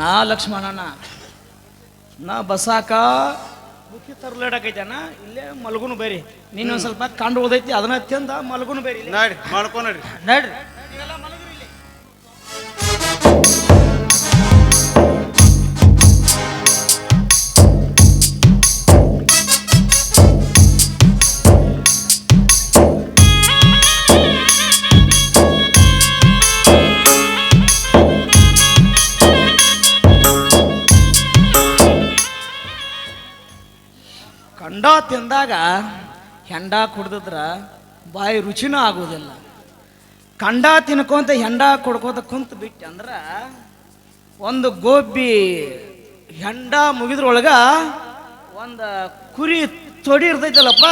ನಾ ಲಕ್ಷ್ಮಣನ. ನಾ ಬಸಾಕ. ಬುಕ್ಕಿ ತರ್ಲಾಡಕೈತನ? ಇಲ್ಲೇ ಮಲಗುನು ಬೇರಿ. ನೀನು ಒಂದ್ ಸ್ವಲ್ಪ ಕಂಡು ಹೋದೈತಿ ಅದನ್ನ ತಿಂದ ಮಲಗುನು ಬೇರಿ ನಡ್ರಿ ನಡಿ ಮಾಡ್ಕೊ ನಡ್ರಿ ನಡ್ರಿ. ಕಂಡ ತಿಂದಾಗ ಹೆಂಡ ಕುಡ್ದಿದ್ರ ಬಾಯಿ ರುಚಿನೂ ಆಗುವುದಿಲ್ಲ. ಕಂಡ ತಿನ್ಕೊಂತ ಹೆಂಡ ಕೊಡ್ಕೋತ ಕುಂತ ಬಿಟ್ಟು ಅಂದ್ರೆ ಒಂದು ಗೋಬಿ ಹೆಂಡ ಮುಗಿದ್ರೊಳಗ ಒಂದು ಕುರಿ ತೊಡಿ ಇರ್ತೈತಲ್ಲಪ್ಪ,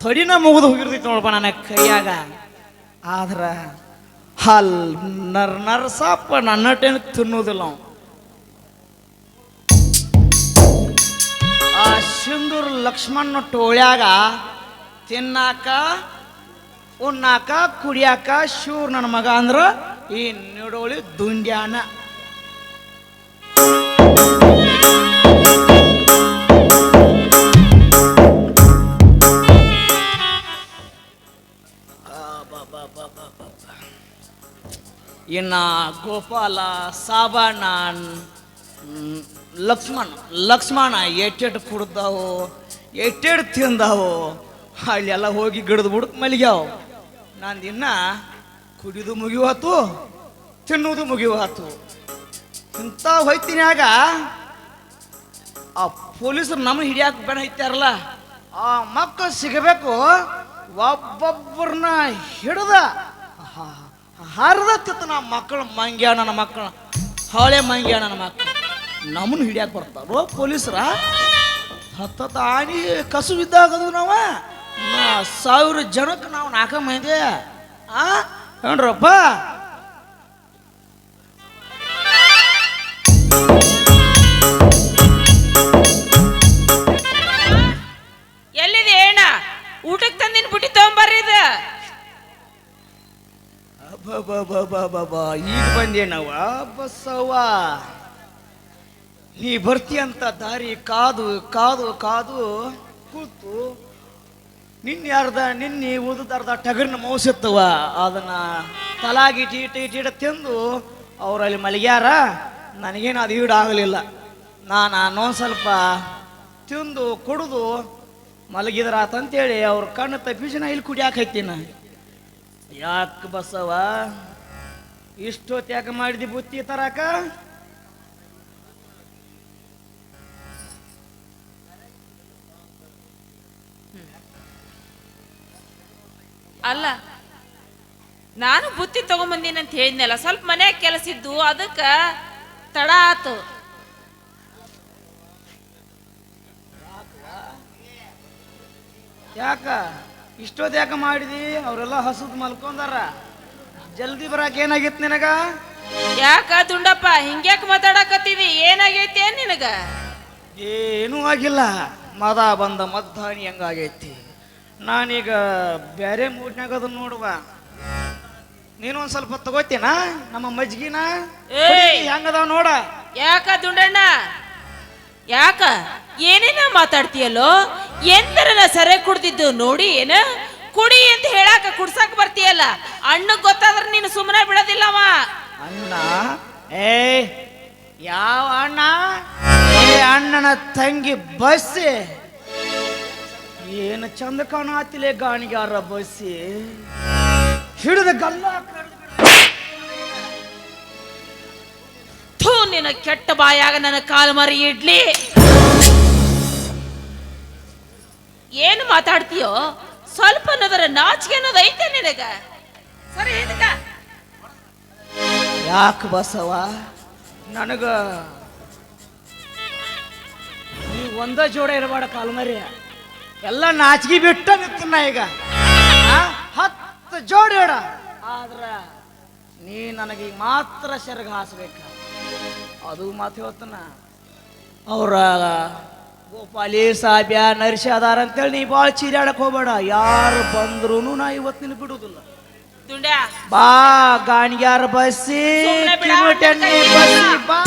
ತೊಡಿನ ಮುಗಿದು ಹೋಗಿರ್ತೈತಿ ನೋಡಪ್ಪ ನನ್ನ ಕೈಯಾಗ. ಆದ್ರ ಹಲ್ ನರ್ ನರ್ಸಪ್ಪ ನನ್ನಟೇನು ತಿನ್ನೋದಿಲ್ಲ ಅವ ಸಿಂಧೂರ್ ಲಕ್ಷ್ಮಣ ಟೋಳ್ಯಾಗ ತಿನ್ನಾಕ ಉಣ್ಣಾಕ ಕುಡಿಯಾಕ ಶೂರ್ ನನ್ನ ಮಗ ಅಂದ್ರ ಈ ನಿಡೋಳಿ ದುಂಡ್ಯಾನ. ಇನ್ನ ಗೋಪಾಲ ಸಾಬಣ್ಣ ಮ್, ಲಕ್ಷ್ಮಣ ಲಕ್ಷ್ಮಣ ಎಟ್ಟೆಟ್ಟು ಕುಡ್ದಾವು ಎಟ್ಟೆಟ್ಟು ತಿಂದಾವು, ಅಲ್ಲೆಲ್ಲ ಹೋಗಿ ಗಿಡದ ಬಿಡಕ್ ಮಲಗ್ಯಾವ. ನಾನು ಇನ್ನ ಕುಡಿದು ಮುಗಿವಾತು ತಿನ್ನುವುದು ಮುಗಿವಾತು. ಇಂಥ ಹೋಯ್ತಿನಾಗ ಆ ಪೊಲೀಸರು ನಮ್ಮನ್ನ ಹಿಡಿಯಾಕ ಬೇಡ ಐತಾರಲ್ಲ ಆ ಮಕ್ಕಳು ಸಿಗಬೇಕು ಒಬ್ಬೊಬ್ಬರನ್ನ ಹಿಡ್ದ ಹರಿದ ತಿತ್ತು ನಮ್ಮ ಮಕ್ಕಳು ಮಂಗ್ಯ ನನ್ನ ಮಕ್ಕಳು ಹಾಳೆ ಮಂಗ್ಯ ನನ್ನ ಮಕ್ಕಳು ನಮ್ಮನ್ನ ಹಿಡಿಯಕ್ಕೆ ಬರ್ತಾರೋ ಪೊಲೀಸರ? ಹತ್ತ ಆನಿ ಕಸು ಬಿದ್ದಾಗದು ನಾವ ಸಾವಿರ ಜನಕ್ಕೆ ನಾವು ನಾಲ್ಕ ಮಂದಿ. ಆ? ಏನ್ರಪ್ಪ? ಎಲ್ಲಿದೆ ಏಣ ಊಟಕ್ಕೆ ತಂದಿನ ಬುಟ್ಟಿ ತಗೊಂಬರ್ರಿ ಇದು. ಬಾ ಈಗ ಬಂದೇನವ ಬಸವ್ವ. ನೀ ಬರ್ತೀಯಂತ ದಾರಿ ಕಾದು ಕಾದು ಕಾದು ಕೂತು. ನಿನ್ನೆ ಅರ್ಧ ನಿನ್ನೆ ಉದದ ಅರ್ಧ ಟಗರ್ನ ಮೌಸಿತ್ತವ. ಅದನ್ನ ತಲಾಗಿ ಟೀಟ ಟೀಟ ತಿಂದು ಅವರಲ್ಲಿ ಮಲಗ್ಯಾರ. ನನಗೇನು ಅದು ಈಡಾಗಲಿಲ್ಲ. ನಾನು ಅನ್ನೊಂದು ಸ್ವಲ್ಪ ತಿಂದು, ಕುಡಿದು ಮಲಗಿದ್ರಾತಂತೇಳಿ ಅವ್ರ ಕಣ್ಣು ತಪ್ಪಿಸಿ ನಾ ಇಲ್ಲಿ ಕುಡಿಯಾಕೈತೀನಿ. ಯಾಕೆ ಬಸವ? ಇಷ್ಟೊತ್ತು ಯಾಕೆ ಮಾಡಿದಿ ಬುತ್ತಿ ತರಾಕ? ಅಲ್ಲ ನಾನು ಬುತ್ತಿ ತಗೊಂಬಂದೀನಿ ಅಂತ ಹೇಳಿದ್ನಲ್ಲ ಸ್ವಲ್ಪ ಮನೆ ಕೆಲಸ ಇದ್ದು ಅದಕ್ಕೆ ತಡ ಆತು. ಯಾಕ? ಇಷ್ಟೊತ್ತು ಯಾಕ ಮಾಡಿದಿ? ಅವರೆಲ್ಲ ಹಸುದ್ ಮಲ್ಕೊಂಡಾರ. ಜಲ್ದಿ ಬರಾಕ ಏನಾಗಿತ್ತು ನಿನಗ? ಯಾಕ ದುಂಡಪ್ಪ ಹಿಂಗ್ಯಾಕ ಮಾತಾಡಕತ್ತಿದಿ? ಏನಾಗೈತಿ ಏನ್ ನಿನಗ? ಏನೂ ಆಗಿಲ್ಲ. ಮದ ಬಂದ ಮದ್ದಾನಿ ಹೆಂಗಾಗೈತಿ? ನಾನೀಗ ಬೇರೆ ಮೂಡ್ನಾಗ ಅದನ್ನ ನೋಡುವ. ನೀನು ಒಂದ್ ಸ್ವಲ್ಪ ತಗೋತೀನ? ನಮ್ಮ ಮಜ್ಗಿನ? ಏಯ್! ಹೆಂಗದಾವ ನೋಡ. ಯಾಕ ದುಂಡಣ್ಣ? ಯಾಕ? ಏನೇನ ಮಾತಾಡ್ತೀಯಲ್ಲೋ? ಎಂದರನ ಸರೆ ಕುಡ್ದಿದ್ದು ನೋಡಿ ಏನ? ಕುಡಿ ಅಂತ ಹೇಳಾಕ ಕುಡ್ಸಕ್ ಬರ್ತೀಯಲ್ಲ? ಅಣ್ಣ ಗೊತ್ತಾದ್ರ ನೀನು ಸುಮ್ಮನೆ ಬಿಡೋದಿಲ್ಲವ. ಅಣ್ಣ? ಏ ಯಾವ ಅಣ್ಣ? ಏ ಅಣ್ಣನ ತಂಗಿ ಬಸ್ಸಿ. ಏನು ಚಂದ ಕಾಣತಿಲೆ ಗಾಣಿಗಾರ ಬಸ್ಸಿ ಹಿಡಿದ ಗಲ್ಲ ಥೂ ನಿನ್ನ ಕೆಟ್ಟ ಬಾಯಾಗ ನನ್ನ ಕಾಲು ಮರಿ ಇಡ್ಲಿ. ಏನು ಮಾತಾಡ್ತೀಯೋ? ಸ್ವಲ್ಪ ಅನ್ನೋದರ ನಾಚಿಕೆ ಅನ್ನೋದು ಐತೆ ನಿನಗ. ಸರಿ ಹಿಂದಕ ಯಾಕೆ ಬಸವ? ನನಗ ನೀ ಒಂದ ಜೋಡ ಇರಬೇಡ ಕಾಲ್ಮರಿ ಎಲ್ಲ ನಾಚಿಗೆ ಬಿಟ್ಟ ನಿಂತನ ಈಗ? ಹತ್ತು ಜೋಡಿ ಹೇಳ ಆದ್ರ ನೀ ನನಗೆ ಮಾತ್ರ ಸೆರಗ ಹಾಸ್ಬೇಕ. ಅದು ಮಾತು ಹೇಳ್ತಾನ. ಅವ್ರ ಗೋಪಾಲಿ ಸಾಬ್ಯ ನರ್ಷ ಅದಾರ ಅಂತೇಳಿ ನೀ ಭಾಳ ಚೀರಾಡಕ್ ಹೋಗ್ಬೇಡ. ಯಾರು ಬಂದ್ರು ನಾ ಇವತ್ತು ನಿನ್ ಬಿಡುದಿಲ್ಲ. ಬಾ ಕಿಮಟೆಣ್ಣೆ ಬಸ್ಸಿ ಬಾ.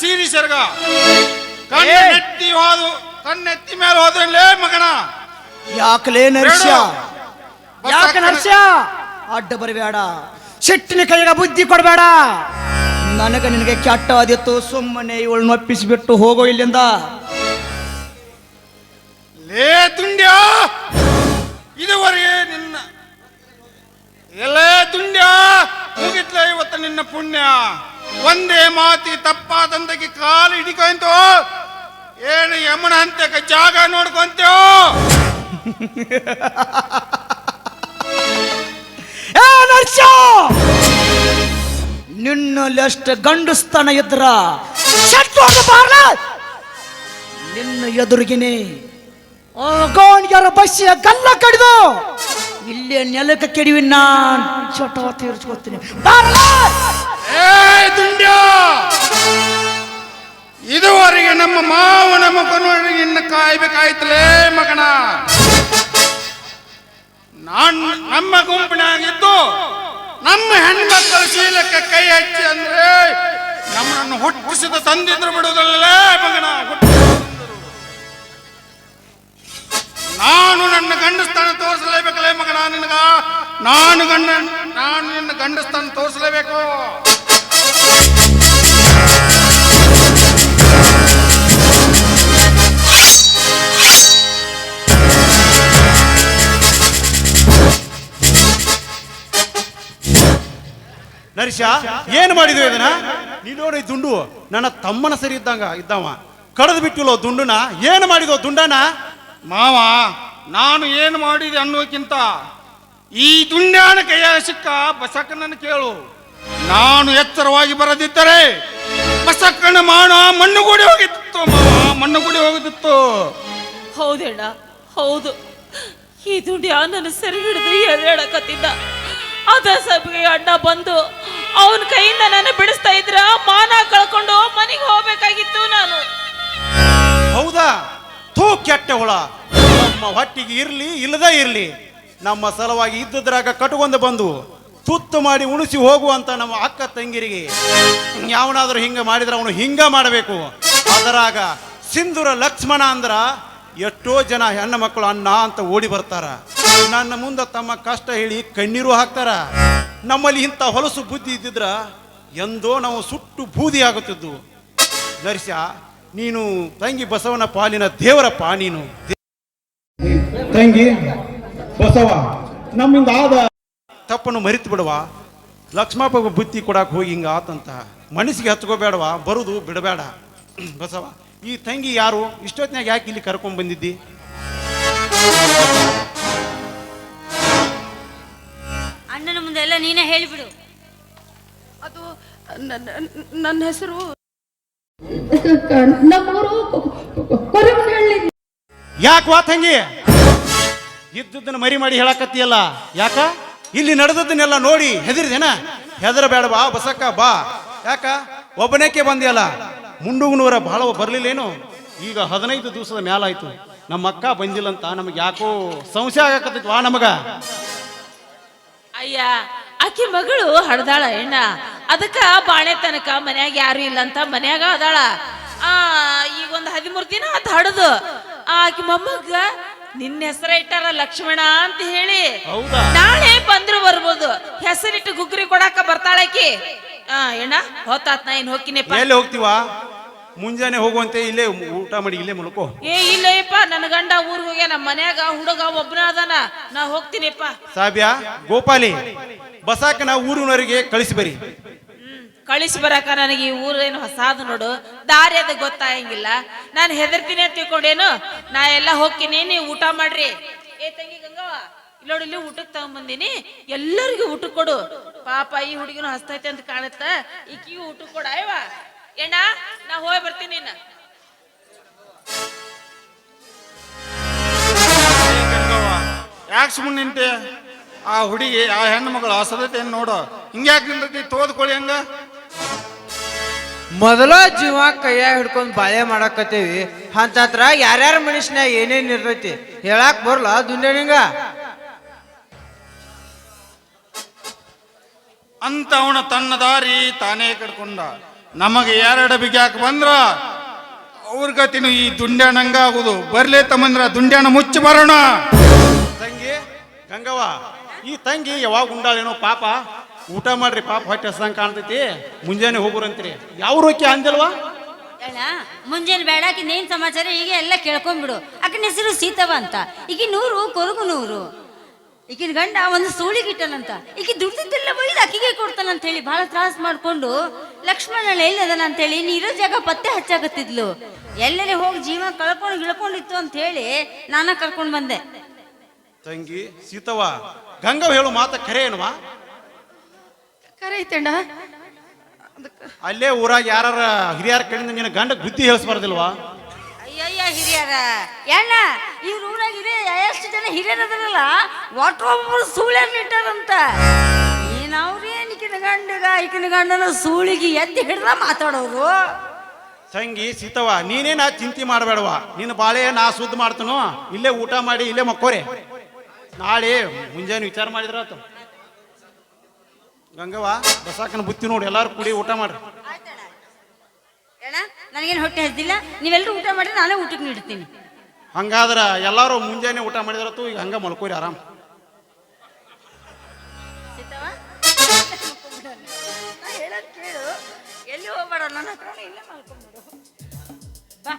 ಸೀರಿ ಸರ್ಗ. ಕಣ್ಣೆತ್ತಿ ಹೋದು ಕಣ್ಣೆತ್ತಿ ಮೇಲೆ ಹೋದ್ರೆ ಮಗನ. ಯಾಕಲೇ ನರ್ಸ್ಯ. ಯಾಕ ಬಸಕ್ಕನ- ಅಡ್ಡ ಬರಬೇಡ. ಸಿಟ್ಟಿನ ಕೈಗ ಬುದ್ಧಿ ಕೊಡಬೇಡ. ನನಗೆ ನಿನಗೆ ಕೆಟ್ಟ ಆದಿತ್ತು ಸುಮ್ಮನೆ ಇವಳು ನೊಪ್ಪಿಸಿಬಿಟ್ಟು ಹೋಗೋ ಇಲ್ಲಿಂದ. ಲೇ ತುಂಡ್ಯ! ಇದುವರೆಗೆ ನಿನ್ನ ಎಲ್ಲೇ ತುಂಡ್ಯ? ಮುಗಿತ್ಲ ಇವತ್ತು ನಿನ್ನ ಪುಣ್ಯ. ಒಂದೇ ಮಾತಿ ತಪ್ಪಾದಂತಕ್ಕೆ ಕಾಲು ಹಿಡಿಕೊಂತು. ಏನು ಯಮನ ಹಂತಕ್ಕೆ ಜಾಗ ನೋಡ್ಕೊಂತೋ ನಿನ್ನಲ್ಲಿ ಅಷ್ಟು ಗಂಡಸ್ತನ ಇದ್ರ. ನಿನ್ನ ಎದುರಿಗಿನಿ ಗೋಣಿಯರ ಬಸ್ಸಿಯ ಗಲ್ಲ ಕಡಿದು ಇಲ್ಲೇ ನೆಲಕ್ಕೆ ಕೆಡಿವಿ ನಾನ್. ಚಟ ತೀರ್ಸ್ಕೊತೀನಿ. ಬಾರ್ಲ. ಏ ದುಂಡ್ಯ! ಇದುವರೆಗೆ ನಮ್ಮ ಮಾವನ ನಮ್ಮ ನೋಡಿ ಇನ್ನು ಕಾಯ್ಬೇಕಾಯ್ತಲೇ ಮಗನ. ನಾನ್ ನಮ್ಮ ಗುಂಪಿನಾಗಿದ್ದು ನಮ್ಮ ಹೆಣ್ಮಕ್ಕಳ ಶೀಲಕ್ಕೆ ಕೈ ಹಚ್ಚಿ ಅಂದ್ರೆ ನಮ್ಮನ್ನು ಹುಟ್ಟಿಸಿದ ತಂದಿದ್ರು ಬಿಡುವುದಲ್ಲೇ ಮಗನ. ನಾನು ನನ್ನ ಗಂಡಸ್ಥಾನ ತೋರಿಸಲೇಬೇಕಲ್ಲೇ ಮಗನ ನಿನಗ, ನಾನು ಗಂಡ, ನಾನು ನಿನ್ನ ಗಂಡಸ್ಥಾನ ತೋರಿಸಲೇಬೇಕು. ನರಿಷ ಏನ್ ಮಾಡಿದ್ವಿ ಅದನ್ನ ನೀ ನೋಡಿ ದುಂಡು, ನನ್ನ ತಮ್ಮನ ಸರಿ ಇದ್ದಂಗ ಇದ್ದಾವ. ಕಡದ್ ಬಿಟ್ಟಿಲ್ಲೋ ದುಂಡುನ, ಏನ್ ಮಾಡಿದೋ ದುಂಡನ? ಮಾವ ನಾನು ಏನು ಮಾಡಿದೆ ಅನ್ನೋಕ್ಕಿಂತ ಈ ದುಂಡ್ಯಾನ ಕೈಯಾಗ ಸಿಕ್ಕ ಬಸಕ್ಕನನ್ನು ಕೇಳು. ನಾನು ಎಚ್ಚರವಾಗಿ ಬರದಿದ್ದರೆ ಬಸಕ್ಕನ ಮಣ್ಣು ಮಣ್ಣುಗೂಡಿ ಹೋಗಿತ್ತು ಮಾವ ಮಣ್ಣುಗೂಡಿ ಹೋಗಿತ್ತು. ಹೌದಣ್ಣ ಹೌದು. ಈ ದುಂಡ್ಯಾನನ್ನು ಸರಿ ಹಿಡಿದು ಎಳೆಯಡಕತ್ತಿದ್ದ ಅದ ಸಭೆಗೆ ಅಣ್ಣ ಬಂದು ಅವನ ಕೈಯಿಂದ ನಾನು ಬಿಡಿಸ್ತಾ ಇದ್ರ ಮಾನ ಕಳ್ಕೊಂಡು ಮನೆಗೆ ಹೋಗ್ಬೇಕಾಗಿತ್ತು ನಾನು. ಹೌದಾ? ಥೂ ಕೆಟ್ಟ ಹುಳ. ನಮ್ಮ ಹೊಟ್ಟಿಗೆ ಇರಲಿ, ಇಲ್ಲದೇ ಇರಲಿ, ನಮ್ಮ ಸಲುವಾಗಿ ಇದ್ದದ್ರಾಗ ಕಟ್ಕೊಂಡು ಬಂದು ತುತ್ತು ಮಾಡಿ ಉಣಿಸಿ ಹೋಗುವಂತ ನಮ್ಮ ಅಕ್ಕ ತಂಗಿರಿಗೆ ಯಾವನಾದ್ರೂ ಹಿಂಗ ಮಾಡಿದ್ರೆ ಅವನು ಹಿಂಗ ಮಾಡಬೇಕು. ಅದರಾಗ ಸಿಂಧೂರ ಲಕ್ಷ್ಮಣ ಅಂದ್ರ ಎಷ್ಟೋ ಜನ ಹೆಣ್ಣು ಮಕ್ಕಳು ಅನ್ನ ಅಂತ ಓಡಿ ಬರ್ತಾರ. ನನ್ನ ಮುಂದೆ ತಮ್ಮ ಕಷ್ಟ ಹೇಳಿ ಕಣ್ಣೀರು ಹಾಕ್ತಾರ. ನಮ್ಮಲ್ಲಿ ಇಂಥ ಹೊಲಸು ಬುದ್ಧಿ ಇದ್ದಿದ್ರ ಎಂದೋ ನಾವು ಸುಟ್ಟು ಬೂದಿ ಆಗುತ್ತಿದ್ದು. ನರ್ಸ ನೀನು ತಂಗಿ ಬಸವನ ಪಾಲಿನ ದೇವರಪ್ಪ ನೀನು. ತಂಗಿ ಬಸವ ನಮ್ಮಿಂದ ಆದ ತಪ್ಪನ್ನು ಮರಿತು ಬಿಡವ ಲಕ್ಷ್ಮಪ್ಪ ಬುತ್ತಿ ಕೊಡಕ್ಕೆ ಹೋಗಿ ಹಿಂಗ ಆತಂತ. ಮನಸ್ಸಿಗೆ ಹತ್ಕೋಬೇಡವಾ ಬರುದು ಬಿಡಬೇಡ. ಬಸವ ಈ ತಂಗಿ ಯಾರು? ಇಷ್ಟೊತ್ತಿನಾಗ ಯಾಕೆ ಇಲ್ಲಿ ಕರ್ಕೊಂಡ್ ಬಂದಿದ್ದಿ? ಅಣ್ಣನ ಮುಂದೆ ಎಲ್ಲ ನೀನೇ ಹೇಳಿಬಿಡು. ಅದು ನನ್ನ ನನ್ನ ಹೆಸರು ನಮ್ಮೂರು ಕೊರವನಹಳ್ಳಿ. ಯಾಕೆ ವಾತಂಗಿ ಇದ್ದದ್ದನ್ನ ಮರಿ ಮಾಡಿ ಹೇಳಕತ್ತಿಯಲ್ಲ. ಯಾಕ? ಇಲ್ಲಿ ನಡೆದದ್ದನ್ನೆಲ್ಲ ನೋಡಿ ಹೆದರಿದೇನ? ಹೆದರಬೇಡ ಬಾ ಬಸಕ್ಕ ಬಾ. ಯಾಕ? ಒಬ್ಬನೇಕೆ ಬಂದಿಯಲ್ಲ? ಮುಂಡುಗುನೂರ ಬಹಳ ಬರಲಿಲ್ಲೇನು? ಈಗ ಹದಿನೈದು ದಿವಸದ ಮ್ಯಾಲಾಯ್ತು. ನಮ್ಮ ಅಕ್ಕ ಬಂದಿಲ್ಲ ಅಂತ ನಮಗೆ ಯಾಕೋ ಸಂಶಯ ಆಗಕತ್ತಿತ್ತು ವಾ ನಮಗ. ಅಯ್ಯ ಆಕಿ ಮಗಳು ಹಡ್ದಾಳ ಎಣ್ಣ ಅದಕ್ಕ ಬಾಳೆ ತನಕ ಮನ್ಯಾಗ ಯಾರು ಇಲ್ಲ ಅಂತ ಮನ್ಯಾಗ ಅದಾಳ. ಆ ಈಗ ಒಂದ್ ಹದಿಮೂರು ದಿನ ಅದ್ ಹಡದು. ಆಕಿ ಮೊಮ್ಮಗ ನಿನ್ನ ಹೆಸರ ಇಟ್ಟಾರ ಲಕ್ಷ್ಮಣ ಅಂತ ಹೇಳಿ? ನಾಳೆ ಬಂದ್ರು ಬರ್ಬೋದು. ಹೆಸರಿಟ್ಟು ಗುಗ್ರಿ ಕೊಡಾಕ ಬರ್ತಾಳಕಿ ಆ ಎಣ್ಣ ಹೋತಾತ್ ನಾ ಏನ್ ಹೋಗ್ತೀನಿ ಎಲ್ಲಿ ಹೋಗ್ತೀವ? ಮುಂಜಾನೆ ಹೋಗುವಂತೆ ಇಲ್ಲೇ ಊಟ ಮಾಡಿ ಇಲ್ಲೇ ಮಲ್ಕೋ. ಏ ಇಲ್ಲಪ್ಪ ನನ್ನ ಗಂಡ ಊರಿಗೆ ಹೋಗ್ಯಾನ. ನಮ್ಮ ಮನ್ಯಾಗ ಹುಡುಗ ಒಬ್ಬನ ಅದಾನ. ನಾ ಹೋಗ್ತೀನಿಪ್ಪ. ಸಾಬ್ಯಾ ಗೋಪಾಲಿ. ಬಸಾಕನ ಊರಿನವರಿಗೆ ಕಳಿಸಿಬರಿ ಕಳಿಸಿ ಬರಾಕ ನನಗೆ ಈ ಊರೇನು ಹೊಸಾದು ನೋಡು. ದಾರಿ ಅದು ಗೊತ್ತಾಗಂಗಿಲ್ಲ ನಾನು ಹೆದರ್ತೀನಿ ಅಂತ ತಿಳ್ಕೊಂಡೇನು? ನಾ ಎಲ್ಲ ಹೋಗ್ತೀನಿ ನೀವು ಊಟ ಮಾಡ್ರಿ. ಏ ತಂಗಿ ಗಂಗವ್ವ ಇಲ್ಲಿ ನೋಡಿ ಇಲ್ಲಿ ಊಟಕ್ಕೆ ತಗೊಂಬಂದಿನಿ. ಎಲ್ಲರಿಗೂ ಊಟ ಕೊಡು. ಪಾಪ ಈ ಹುಡುಗಿನೂ ಹಸ್ತೈತೆ ಅಂತ ಕಾಣುತ್ತ. ಈಕಿಗೂ ಊಟ ಕೊಡ ಅಯ್ಯವ ಎಣ್ಣ ನಾ ಹೋಗಿ ಬರ್ತೀನಿ ಇನ್ನ. ಯಾಕೆ ಸುಮ್ಮನೆ ನಿಂತೆ? ಆ ಹುಡುಗಿ ಆ ಹೆಣ್ಣು ಮಗಳು ಅಸದತೆಯನ್ನು ನೋಡು? ಹಿಂಗ್ಯಾಕೆ ನಿಂತೈತಿ? ತೋದ್ಕೊಳ್ಳಿ ಹಂಗ. ಮೊದಲ ಜೀವ ಕೈಯಾಗ ಹಿಡ್ಕೊಂಡು ಬಾಳೆ ಮಾಡಾಕತ್ತೇವಿ. ಅಂತತ್ರ ಯಾರ್ಯಾರ ಮನುಷ್ಯನ್ಯಾಗ ಏನೇನ್ ಇರ್ತೈತಿ ಹೇಳಾಕ್ ಬರ್ಲ ದುಂಡ್ಯಾನಿಂಗ ಅಂತ ಅವನ ತನ್ನ ದಾರಿ ತಾನೇ ಕಟ್ಕೊಂಡ. ನಮಗೆ ಎರಡು ಬಿಗ್ಯಾಕೆ ಬಂದ್ರ ಅವ್ರ ಗತಿನು ಈ ದುಂಡ್ಯಾನಂಗ ಆಗುದು ಬರ್ಲೇ ತಮ್ಮಂದ್ರ ದುಂಡ್ಯಾಣ ಮುಚ್ಚಿ ಬರೋಣ. ತಂಗಿ ಗಂಗವ್ವ. ಈ ತಂಗಿ ಯಾವಾಗ ಉಂಡಾಳೇನೋ ಪಾಪ. ಊಟ ಮಾಡ್ರಿ ಪಾಪ ಹೊಟ್ಟೆ ಹಸ್ದಂಗೆ ಕಾಣ್ತೈತಿ. ಮುಂಜಾನೆ ಹೋಗುರಂತ್ರಿ ಯಾವ ರೋಕಿ ಅಂದಿಲ್ವಾ? ಮುಂಜಾನೆ ಬೇಡಾಕಿ ನೇನ್ ಸಮಾಚಾರ? ಈಗ ಎಲ್ಲ ಕೇಳ್ಕೊಂಡ್ಬಿಡು ಅಕ್ಕನ ಹೆಸರು ಸೀತವ ಅಂತ. ಈಗ ನೂರು ಕೊರಗು ನೂರು. ಈಗಿನ ಗಂಡ ಒಂದು ಸೂಳಿಗಿಟ್ಟನಂತ ಈಗ ದುಡ್ದಿದ್ದೆಲ್ಲ ಒಯ್ದು ಅಕ್ಕಿಗೆ ಕೊಡ್ತಾನಂತ ಹೇಳಿ ಬಹಳ ತ್ರಾಸ ಮಾಡ್ಕೊಂಡು ಲಕ್ಷ್ಮಣ ಎಲ್ಲದನ ಅಂತ ಹೇಳಿ ನೀರೋ ಜಾಗ ಪತ್ತೆ ಹಚ್ಚಾಕತ್ತಿದ್ಲು. ಎಲ್ಲೆಲ್ಲಿ ಹೋಗಿ ಜೀವ ಕಳ್ಕೊಂಡು ಇಳ್ಕೊಂಡಿತ್ತು ಅಂತ ಹೇಳಿ ನಾನ ಕರ್ಕೊಂಡು ಬಂದೆ. ತಂಗಿ ಸೀತವ್ವ ಗಂಗವ್ ಹೇಳು ಮಾತ ಖರೆ ಏನವಾ ಕರೆ ಐತಣ್ಣ. ಅದಕ್ಕೆ ಅಲ್ಲೇ ಊರಾಗ ಯಾರ ಹಿರಿಯರ ಕಡೆಯಿಂದ ನಿನ್ನ ಗಂಡ ಬುದ್ಧಿ ಹೇಳಿಸ್ಬಾರ್ದಿಲ್ವಾ? ಅಯ್ಯಯ್ಯ ಹಿರಿಯರ. ಎಣ್ಣ ಇವ್ರ ಊರಾಗ ಹಿರಿಯ ಎಷ್ಟು ಜನ ಹಿರಿಯರ ಅದರಲ್ಲ ಒಟ್ಟೊಬ್ಬರು ಸೂಳ್ಯಾರ ಇಟ್ಟಾರಂತ ಏನವ್ರಿ ಈಕಿನ ಗಂಡಗ ಈಕಿನ ಗಂಡನ ಸೂಳಿಗೆ ಎದ್ದು ಹಿಡ್ದ ಮಾತಾಡೋರು ತಂಗಿ ಸೀತವ್ವ ನಾ ಚಿಂತೆ ಮಾಡಬೇಡವಾ ನಿನ್ನ ಬಾಳೆ ನಾ ಸುದ್ದ ಮಾಡ್ತನೋ ಇಲ್ಲೇ ಊಟ ಮಾಡಿ ಇಲ್ಲೇ ಮಕ್ಕೋರೆ. ನಾಳೆ ಮುಂಜಾನೆ ವಿಚಾರ ಮಾಡಿದ್ರ ಆತು. ಗಂಗವ್ವ ಬಸಾಕನ ಬುತ್ತಿ ನೋಡಿ ಎಲ್ಲಾರು ಕುಡಿ ಊಟ ಮಾಡ್ರಿ. ನನಗೇನು ಹೊಟ್ಟೆ ಹದ್ದಿಲ್ಲ ನೀವೆಲ್ಲರೂ ಊಟ ಮಾಡಿ ನಾನೇ ಊಟಕ್ಕೆ ನೀಡ್ತೀನಿ ಹಂಗಾದ್ರ ಎಲ್ಲಾರು ಮುಂಜಾನೆ ಊಟ ಮಾಡಿದ್ರತು ಈಗ ಹಂಗ ಮಲ್ಕೋರಿ ಆರಾಮ್. ಎಲ್ಲಿ ಹೋಗ್ಬೇಡ? ನನ್ನ ಹತ್ರ ಇಲ್ಲೇ ಮಲ್ಕೊಂಡ್ಬಿಡು ಬಾ.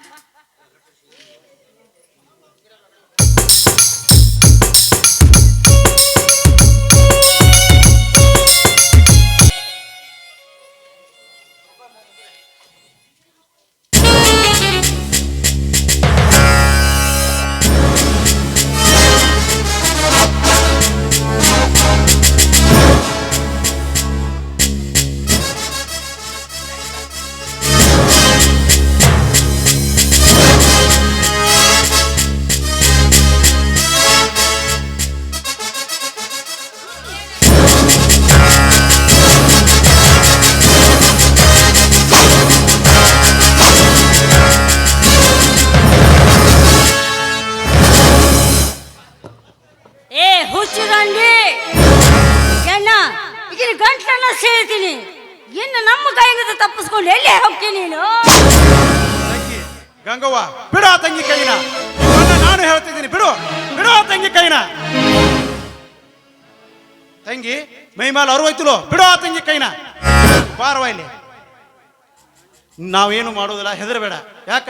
ನಾವೇನು ಮಾಡೋದಿಲ್ಲ, ಹೆದರಬೇಡ. ಯಾಕ?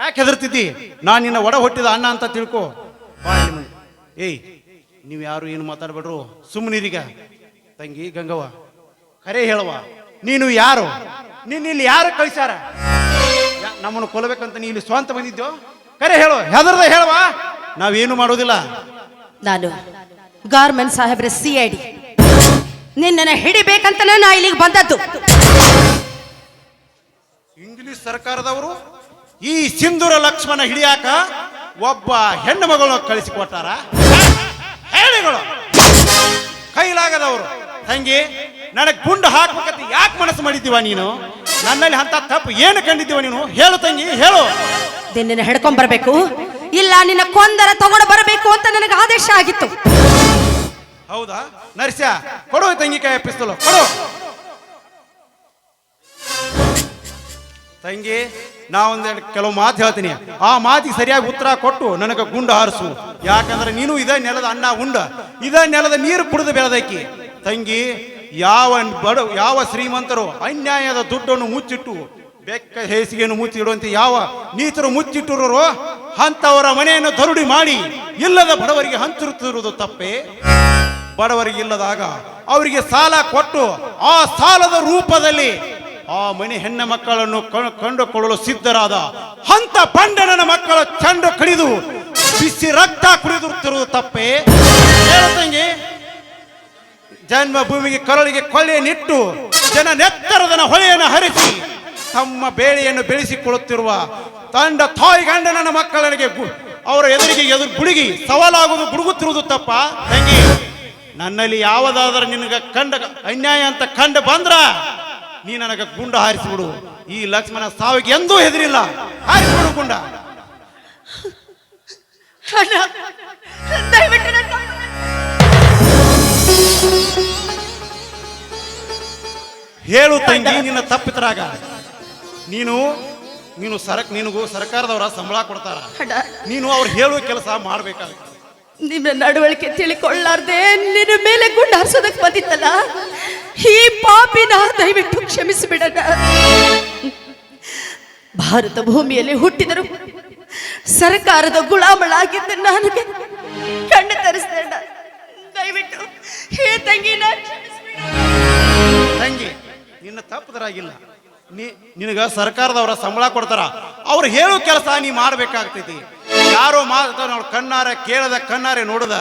ಯಾಕೆ ಹೆದರ್ತಿದ್ದಿ? ನಾನು ನಿನ್ನ ಒಡ ಹೊಟ್ಟಿದ ಅಣ್ಣ ಅಂತ ತಿಳ್ಕೊ. ಏಯ್, ನೀವು ಯಾರು ಏನು ಮಾತಾಡ್ಬೇಡ್ರು? ಸುಮ್ಮನಿರೀಗ ತಂಗಿ ಗಂಗವ್ವ, ಕರೆ ಹೇಳುವ. ನೀನು ಯಾರು? ನಿನ್ನ ಇಲ್ಲಿ ಯಾರು ಕಳಿಸ್ಯಾರ? ನಮ್ಮನ್ನು ಕೊಲ್ಲಬೇಕಂತ ನೀ ಇಲ್ಲಿ ಸ್ವಂತ ಬಂದಿದ್ಯೋ? ಕರೆ ಹೇಳು, ಹೆದರ್ದ ಹೇಳುವ. ನಾವೇನು ಮಾಡೋದಿಲ್ಲ. ನಾನು ಗಾರ್ಮೆಂಟ್ ಸಾಹೇಬ್ರೆ ಸಿ ಐ ಡಿ. ನಿನ್ನನ್ನು ಹಿಡಿಬೇಕಂತಲೇ ನಾ ಇಲ್ಲಿಗೆ ಬಂದದ್ದು. ಇಂಗ್ಲಿಷ್ ಸರ್ಕಾರದವರು ಈ ಸಿಂಧೂರ ಲಕ್ಷ್ಮಣ ಹಿಡಿಯಾಕ ಒಬ್ಬ ಹೆಣ್ಣು ಮಗಳು ಕಳಿಸಿಕೊಟ್ಟಾರ. ಹೇಳಿಗಳು. ಕೈಲಾಗದವರು. ತಂಗಿ ನನಗೆ ಗುಂಡು ಹಾಕ್ಬೇಕಂತ ಯಾಕೆ ಮನಸ್ಸು ಮಾಡಿದ್ದೀವ ನೀನು? ನನ್ನಲ್ಲಿ ಅಂತ ತಪ್ಪು ಏನು ಕಂಡಿದ್ದೀವ ನೀನು? ಹೇಳು ತಂಗಿ ಹೇಳು. ನಿನ್ನ ಹಿಡ್ಕೊಂಡ್ ಬರಬೇಕು. ಇಲ್ಲ ನಿನ್ನ ಕೊಂದರ ತಗೊಂಡು ಬರಬೇಕು ಅಂತ ನನಗೆ ಆದೇಶ ಆಗಿತ್ತು. ಹೌದಾ? ನರ್ಸ್ಯ ಕೊಡು ತಂಗಿ ಕೈ ಪಿಸ್ತಲು ಕೊಡು. ತಂಗಿ ನಾ ಒಂದೆರಡು ಕೆಲವು ಮಾತು ಹೇಳ್ತೀನಿ. ಆ ಮಾತಿಗೆ ಸರಿಯಾಗಿ ಉತ್ತರ ಕೊಟ್ಟು ನನಗೆ ಗುಂಡು ಹಾರಿಸು. ಯಾಕಂದ್ರೆ ನೀನು ಇದೇ ನೆಲದ ಅನ್ನ ಉಂಡ. ಇದೇ ನೆಲದ ನೀರು ಕುಡಿದು ಬೆಳೆದಕ್ಕಿ ತಂಗಿ, ಯಾವ ಬಡ, ಯಾವ ಶ್ರೀಮಂತರು ಅನ್ಯಾಯದ ದುಡ್ಡನ್ನು ಮುಚ್ಚಿಟ್ಟು, ಬೆಕ್ಕ ಹೇಸಿಗೆಯನ್ನು ಮುಚ್ಚಿಡುವಂತೆ ಯಾವ ನೀತರು ಮುಚ್ಚಿಟ್ಟಿರೋರು ಅಂತವರ ಮನೆಯನ್ನು ದರುಡಿ ಮಾಡಿ ಇಲ್ಲದ ಬಡವರಿಗೆ ಹಂಚಿರುತ್ತಿರುವುದು ತಪ್ಪೇ? ಬಡವರಿಗೆ ಇಲ್ಲದಾಗ ಅವರಿಗೆ ಸಾಲ ಕೊಟ್ಟು ಆ ಸಾಲದ ರೂಪದಲ್ಲಿ ಆ ಮನೆ ಹೆಣ್ಣ ಮಕ್ಕಳನ್ನು ಕಂಡುಕೊಳ್ಳಲು ಸಿದ್ಧರಾದ ಹಂತ ಪಂಡನನ ಮಕ್ಕಳ ಚಂಡು ಕಡಿದು ಬಿಸಿ ರಕ್ತ ಕುಡಿದಿರುತ್ತಿರುವುದು ತಪ್ಪೇ? ಹೇಳತಂಗಿ ಜನ್ಮ ಭೂಮಿಗೆ ಕರಳಿಗೆ ಕೊಳ್ಳೆಯನ್ನಿಟ್ಟು ಜನ ನೆತ್ತರದನ ಹೊಳೆಯನ್ನು ಹರಿಸಿ ತಮ್ಮ ಬೇಳೆಯನ್ನು ಬೆಳೆಸಿಕೊಳ್ಳುತ್ತಿರುವ ತಂಡ ತಾಯಿ ಗಂಡನ ಮಕ್ಕಳಿಗೆ ಅವರ ಎದುರಿಗೆ ಎದುರು ಗುಡುಗಿ ಸವಾಲಾಗುವುದು ಗುಡುಗುತ್ತಿರುವುದು ತಪ್ಪ? ತಂಗಿ, ನನ್ನಲ್ಲಿ ಯಾವುದಾದರೂ ನಿನಗೆ ಕಂಡ ಅನ್ಯಾಯ ಅಂತ ಕಂಡು ಬಂದ್ರ? ನೀ ನನಗೆ ಗುಂಡ ಹಾರಿಸಿಬಿಡು ಈ ಲಕ್ಷ್ಮಣ ಸಾವಿಗೆ ಎಂದೂ ಹೆದರಿಲ್ಲ. ಹಾರಿಸಿಬಿಡು ಗುಂಡ. ಹೇಳು ತಂಗಿ ನಿನ್ನ ತಪ್ಪಿತರಾಗ. ನೀನು ನೀನು ಸರಕ್ ನಿನಗೂ ಸರ್ಕಾರದವರ ಸಂಬಳ ಕೊಡ್ತಾರ. ನೀನು ಅವ್ರು ಹೇಳುವ ಕೆಲಸ ಮಾಡ್ಬೇಕಾಗುತ್ತೆ. ನಿಮ್ಮ ನಡವಳಿಕೆ ತಿಳಿಕೊಳ್ಳಾರ್ದೆ, ನಿನ್ನ ಮೇಲೆ ಗುಂಡ ಹಾರಿಸೋದಕ್ಕೆ ಬಂದಿತ್ತಲ್ಲ ಈ ಪಾಪಿನ ದಯವಿಟ್ಟು ಕ್ಷಮಿಸಿಬಿಡಣ. ಭಾರತ ಭೂಮಿಯಲ್ಲಿ ಹುಟ್ಟಿದರು ಸರ್ಕಾರದ ಗುಲಾಮಳಾಗಿದ್ದ ನನಗೆ ಕಣ್ಣ ಅಣ್ಣ. ದಯವಿಟ್ಟು ಹೇ ತಂಗಿನ ತಂಗಿ, ನಿನ್ನ ತಪ್ಪದರಾಗಿಲ್ಲ. ನೀ ನಿನಗ ಸರ್ಕಾರದವರ ಸಂಬಳ ಕೊಡ್ತಾರ. ಅವ್ರು ಹೇಳೋ ಕೆಲಸ ನೀ ಮಾಡ್ಬೇಕಾಗ್ತೈತಿ. ಯಾರೋ ಮಾತನಾಡ ಕಣ್ಣಾರೆ ಕೇಳದ ಕಣ್ಣಾರೆ ನೋಡದ.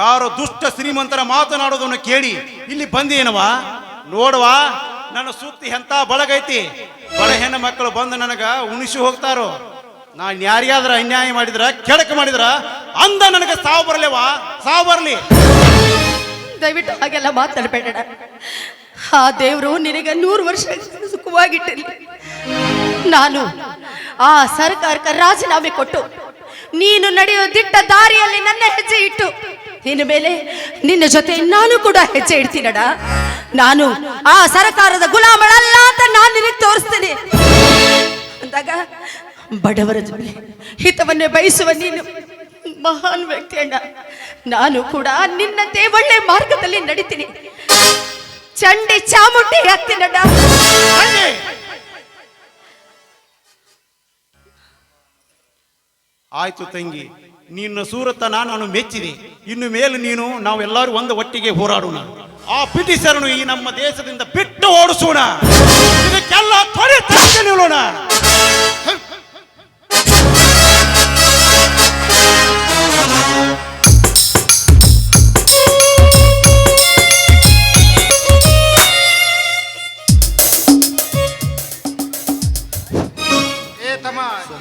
ಯಾರೋ ದುಷ್ಟ ಶ್ರೀಮಂತರ ಮಾತನಾಡೋದನ್ನು ಕೇಳಿ, ಇಲ್ಲಿ ಬಂದೇನವ ನೋಡವಾ, ನನ್ನ ಸೂಕ್ತಿ ಎಂತ ಬಳಗೈತಿ? ಬಳ ಹೆಣ್ಣು ಮಕ್ಕಳು ಬಂದು ನನಗ ಉಣಿಸಿ ಹೋಗ್ತಾರೋ? ನಾನು ಯಾರಿಗಾದ್ರ ಅನ್ಯಾಯ ಮಾಡಿದ್ರ, ಕೆಡಕ ಮಾಡಿದ್ರ, ಅಂದ ನನಗೆ ಸಾವು ಬರಲೇವಾ ಸಾವು ಬರಲಿ. ದಯವಿಟ್ಟು ಹಾಗೆಲ್ಲ ಮಾತಾಡಬೇಡ ಆ ದೇವರು ನಿನಗೆ ನೂರು ವರ್ಷ ಸುಖವಾಗಿಟ್ಟಿರಲಿ. ನಾನು ಆ ಸರ್ಕಾರಕ್ಕೆ ರಾಜೀನಾಮೆ ಕೊಟ್ಟು ನೀನು ನಡೆಯುವ ದಿಟ್ಟ ದಾರಿಯಲ್ಲಿ ನನ್ನ ಹೆಜ್ಜೆ ಇಟ್ಟು. ನಿನ್ನ ಮೇಲೆ ನಿನ್ನ ಜೊತೆ ನಾನು ಕೂಡ ಹೆಜ್ಜೆ ಇಡ್ತೀನಡ. ನಾನು ಆ ಸರಕಾರದ ಗುಲಾಮಳಲ್ಲ ಅಂತ ನಾನು ನಿನಗೆ ತೋರಿಸ್ತೇನೆ. ಅಂದಾಗ ಬಡವರ ಜೊತೆ ಹಿತವನ್ನೇ ಬಯಸುವ ನೀನು ಮಹಾನ್ ವ್ಯಕ್ತಿ ಅಣ್ಣ. ನಾನು ಕೂಡ ನಿನ್ನಂತೆ ಒಳ್ಳೆ ಮಾರ್ಗದಲ್ಲಿ ನಡೀತೀನಿ. ಚಂಡಿ ಚಾಮುಂಡಿ ಆಗ್ತೀನಣ್ಣ ಆಯ್ತು ತಂಗಿ, ನಿನ್ನ ಸೂರತನ ನಾನು ಮೆಚ್ಚಿದೆ. ಇನ್ನು ಮೇಲೆ ನೀನು ನಾವೆಲ್ಲರೂ ಒಂದು ಒಟ್ಟಿಗೆ ಹೋರಾಡೋಣ. ಆ ಬ್ರಿಟಿಷರನ್ನು ಈ ನಮ್ಮ ದೇಶದಿಂದ ಬಿಟ್ಟು ಓಡಿಸೋಣ. ಇದಕ್ಕೆಲ್ಲ ನಿಲ್ಲೋಣ.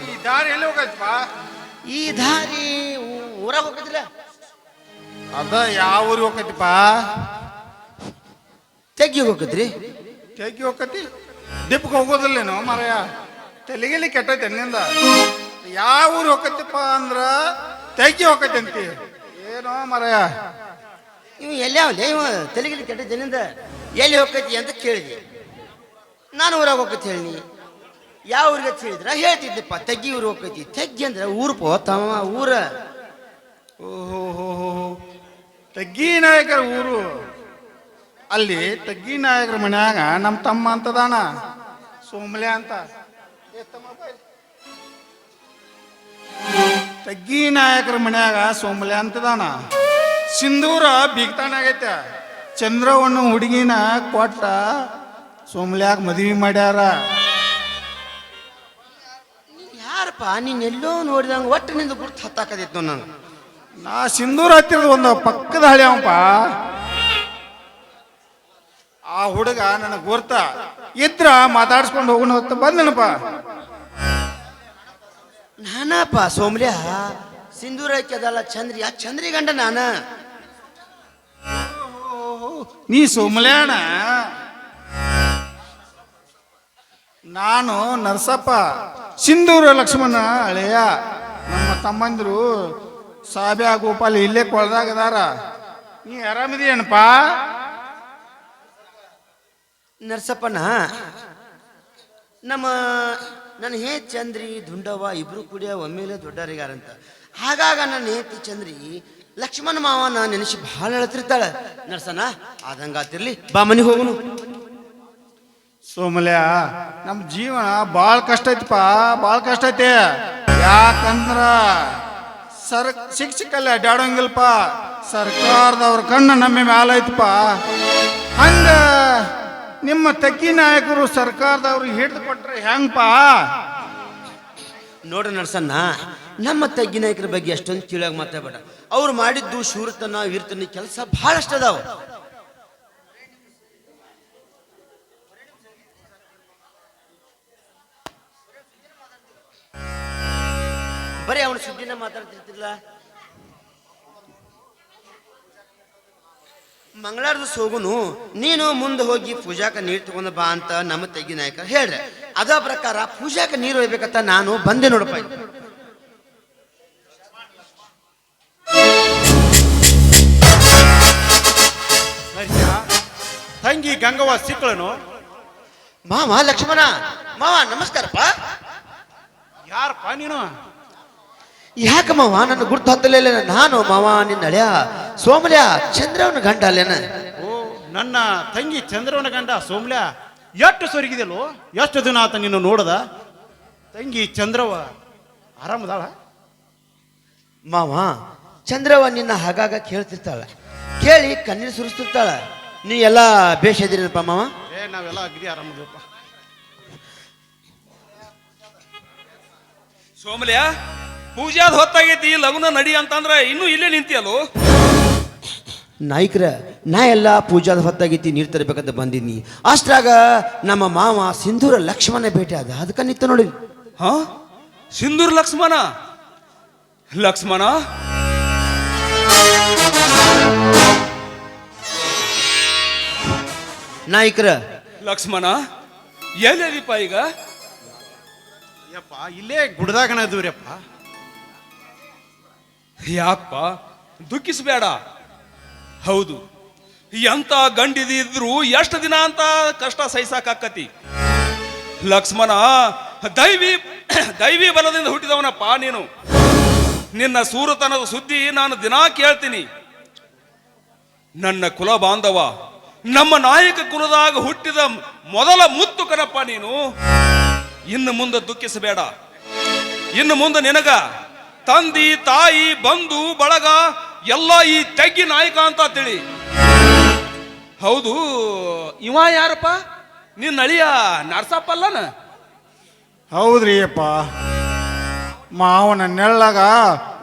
ಈ ದಾರಿ ಎಲ್ಲಿ ಈ ದಾರಿ ಊರ ಊರಾಗ ಹೋಗಿದ್ದಿಲ್ಲ. ಅದ ಯಾವ ಊರಿಗೆ ಹೋಗತಿಪ್ಪ ತೆಗಿ ಹೋಗತ್ರಿ ತೆಗಿ ಹೋಗತಿ ದಿಪ್ಪಕ್ಕೆ ಹೋಗೋದಿಲ್ಲೇನು ಮರಯ. ತೆಲಿಗೆಲಿ ಕೆಟ್ಟೈತೆ ನಿಂದ ಯಾವ ಊರು ಹೋಗತ್ತಿಪ್ಪ ಅಂದ್ರ ತೆಗಿ ಹೋಗತಿ ಅಂತಿ. ಏನೋ ಮರಯ. ಇವ್ ಎಲ್ಲಿ ಇವ ತೆಲಿಗಿಲಿ ಕೆಟ್ಟೈತೆ ಜನಿಂದ ಎಲ್ಲಿ ಹೋಗತಿ ಅಂತ ಕೇಳಿದೆ. ನಾನು ಊರಾಗ ಹೋಗತಿ ಹೇಳಿ ಯಾವ ಊರಿಗೆ ಹೇಳಿದ್ರ? ಹೇಳ್ತಿದ್ದೆಪ್ಪ ತಗ್ಗಿ ಊರು ಹೋಗ್ತೈತಿ ತಗ್ಗಿ ಅಂದ್ರೆ ಊರು ಪೋ, ತಮ್ಮ ಊರ. ಓಹೋ ತಗ್ಗಿ ನಾಯಕರ ಊರು. ಅಲ್ಲಿ ತಗ್ಗಿ ನಾಯಕರ ಮನ್ಯಾಗ ನಮ್ಮ ತಮ್ಮ ಅಂತದಾನ. ಸೋಮಲೆ ಅಂತ. ತಗ್ಗಿ ನಾಯಕರ ಮನ್ಯಾಗ ಸೋಮಲೆ ಅಂತದಾನ. ಸಿಂಧೂರ ಬೀಗ್ತಾನಾಗೈತೆ ಚಂದ್ರವನ್ನು ಹುಡುಗಿನ ಕೊಟ್ಟ ಸೋಮಲ್ಯಾಗ ಮದುವೆ ಮಾಡ್ಯಾರ. ಯಾರಪ್ಪ ನೀನ್ ಎಲ್ಲೋ ನೋಡಿದಂಗ ಒಟ್ಟು ನಿಂದು ಗುರ್ತು ಹತ್ತಾಕದಿತ್ತು ನಾನು ನಾ ಸಿಂಧೂರ್ ಹತ್ತಿರದ ಒಂದು ಪಕ್ಕದ ಹಳೆ ಅವಪ್ಪ ಆ ಹುಡುಗ ನನಗೆ ಗುರ್ತ. ಇದ್ರ ಮಾತಾಡ್ಸ್ಕೊಂಡು ಹೋಗೋಣ ಹೊತ್ತ ಬಂದನಪ್ಪ ನಾನಪ್ಪ ಸೋಮ್ಲ್ಯ ಸಿಂಧೂರ ಹಾಕ್ಯದಲ್ಲ ಚಂದ್ರಿ ಆ ಚಂದ್ರಿ ಗಂಡ ನಾನ. ನೀ ಸೋಮಲ್ಯಾಣ ನಾನು ನರಸಪ್ಪ. ಸಿಂಧೂರ ಲಕ್ಷ್ಮಣ ಅಳೆಯ ನಮ್ಮ ತಮ್ಮಂದಿರು ಸಾಬ್ಯಾ ಗೋಪಾಲ್ ಇಲ್ಲೇ ಕೊಳದಾಗ ಅದಾರ ನೀ ಆರಾಮಿದೀಯನಪ್ಪ? ನರ್ಸಪ್ಪನ ನಮ್ಮ ನನ್ನ ಹೇ ಚಂದ್ರಿ, ದುಂಡವ್ವ ಇಬ್ರು ಕೂಡ ಒಮ್ಮೆಲೆ ದೊಡ್ಡರಿಗಾರಂತ ಹಾಗಾಗ ನನ್ನ ಹೇತಿ ಚಂದ್ರಿ ಲಕ್ಷ್ಮಣ ಮಾವನ ನೆನೆಸಿ ಬಹಳ ಹೇಳ್ತಿರ್ತಾಳೆ ನರ್ಸನ ಆದಂಗಾತಿರ್ಲಿ, ಬಾ ಮನೆಗೆ ಹೋಗುನು. ಸೋಮಲ್ಯ ನಮ್ಮ ಜೀವನ ಭಾಳ ಕಷ್ಟ ಐತಿಪ್ಪ ಭಾಳ ಕಷ್ಟ ಐತೆ. ಯಾಕಂದ್ರ ಸರ್ ಶಿಕ್ಷಕಲ್ಲ ಅಡ್ಡಾಡಂಗಿಲ್ಪ ಸರ್ಕಾರದವ್ರ ಕಣ್ಣು ನಮ್ಮ ಮ್ಯಾಲ ಐತಪ್ಪ. ಹಂಗ ನಿಮ್ಮ ತಕ್ಕಿ ನಾಯಕರು ಸರ್ಕಾರದವ್ರು ಹಿಡಿದು ಕೊಟ್ರೆ ಹೆಂಗಪ್ಪ ನೋಡ್ರಿ ನಡ್ಸಣ್ಣ, ನಮ್ಮ ತಗ್ಗಿ ನಾಯಕರ ಬಗ್ಗೆ ಅಷ್ಟೊಂದು ತಿಳಿಯಾಗ ಮಾತಾಡಬೇಡ. ಅವ್ರು ಮಾಡಿದ್ದು ಶೂರತನ, ವೀರ್ತನ ಕೆಲಸ ಬಹಳಷ್ಟು ಅದಾವ. ಮಂಗಳಾರದ ಸೋಗುನು ನೀನು ಮುಂದೆ ಹೋಗಿ ಪೂಜಾಕ ನೀರು ತಗೊಂಡ್ ಬಾ ಅಂತ ನಮ್ಮ ತೆಗಿ ನಾಯಕ ಹೇಳ್ರೆ ಅದ ಪ್ರಕಾರ ಪೂಜಾಕ ನೀರು ಒಯ್ಬೇಕಂತ ನಾನು ಬಂದೆ ನೋಡಪ್ಪ. ತಂಗಿ ಗಂಗವ್ವ ಸಿಕ್ಕಳನು? ಮಾವ ಲಕ್ಷ್ಮಣ ಮಾವ ನಮಸ್ಕಾರಪ್ಪ. ಯಾರಪ್ಪ ನೀನು? ಯಾಕ ಮಾವ? ನನ್ನ ಗುರ್ತು ಹತ್ತಲೇ ನಾನು ಮಾವ ನಿನ್ನ ಅಳಿಯ ಸೋಮಲ್ಯ ಚಂದ್ರವನ ಗಂಡ ಅಲ್ಲೇನ? ಓ ನನ್ನ ತಂಗಿ ಚಂದ್ರವನ ಗಂಡ ಸೋಮಲ್ಯ ಎಷ್ಟು ಸೊರಗಿದೆಲ್ಲೋ ಎಷ್ಟು ದಿನ ಆತ ನಿನ್ನ ನೋಡದ? ತಂಗಿ ಚಂದ್ರವ ಆರಾಮದಾಳ? ಮಾವ ಚಂದ್ರವ ನಿನ್ನ ಹಾಗಾಗ ಕೇಳ್ತಿರ್ತಾಳ. ಕೇಳಿ ಕಣ್ಣೀರು ಸುರಿಸ್ತಿರ್ತಾಳ. ನೀ ಎಲ್ಲ ಬೇಷ ಇದ್ದೀರಪ್ಪ ಮಾವ? ಏ ನಾವೆಲ್ಲ ಅಗ್ದಿ ಆರಾಮದಪ್ಪ ಸೋಮಲ್ಯ ಪೂಜಾದ ಹೊತ್ತಾಗೈತಿ ಲಗ್ನ ನಡಿ ಅಂತಂದ್ರೆ ಇನ್ನೂ ಇಲ್ಲೇ ನಿಂತಿಯಲ್ಲೋ? ನಾಯಕರ ನಾ ಎಲ್ಲ ಪೂಜಾದ ಹೊತ್ತಾಗೈತಿ ನೀರು ತರಬೇಕಂತ ಬಂದಿದ್ನಿ. ಅಷ್ಟ್ರಾಗ ನಮ್ಮ ಮಾವ ಸಿಂಧೂರ ಲಕ್ಷ್ಮಣ ಭೇಟಿ ಆದ ಅದಕ್ಕೆ ನಿಂತ ನೋಡಿ ಹಾ? ಸಿಂಧೂರ್ ಲಕ್ಷ್ಮಣ? ಲಕ್ಷ್ಮಣ? ನಾಯಕರ. ಲಕ್ಷ್ಮಣ ಎಲ್ಲದೀಪ ಈಗ? ಯಪ್ಪ ಇಲ್ಲೇ ಗುಡ್ದಾಗನ ಇದೀವ್ರಪ್ಪ ಯಾಕಪ್ಪ ದುಃಖಿಸಬೇಡ. ಹೌದು, ಎಂತ ಗಂಡಿದಿದ್ರು ಎಷ್ಟು ದಿನ ಅಂತ ಕಷ್ಟ ಸಹಿಸಾಕತಿ ಲಕ್ಷ್ಮಣ, ದೈವಿ ದೈವಿ ಬಲದಿಂದ ಹುಟ್ಟಿದವನಪ್ಪ ನೀನು. ನಿನ್ನ ಸೂರತನದ ಸುದ್ದಿ ನಾನು ದಿನಾ ಕೇಳ್ತೀನಿ. ನನ್ನ ಕುಲ ಬಾಂಧವ, ನಮ್ಮ ನಾಯಕ ಕುಲದಾಗ ಹುಟ್ಟಿದ ಮೊದಲ ಮುತ್ತು ಕನಪ್ಪ ನೀನು. ಇನ್ನು ಮುಂದೆ ದುಃಖಿಸಬೇಡ. ಇನ್ನು ಮುಂದೆ ನಿನಗ ತಂದಿ ತಾಯಿ ಬಂಧು ಬಳಗ ಎಲ್ಲ ಈ ತೆಗ್ಗಿ ನಾಯಕ ಅಂತ ತಿಳಿ. ಹೌದು ಇವ ಯಾರಪ್ಪ? ನಿನ್ನ ಅಳಿಯ ನರ್ಸಪ್ಪಲ್ಲನ? ಹೌದ್ರಿ ಅಪ್ಪ. ಮಾವನ ನೆಳ್ಳಗ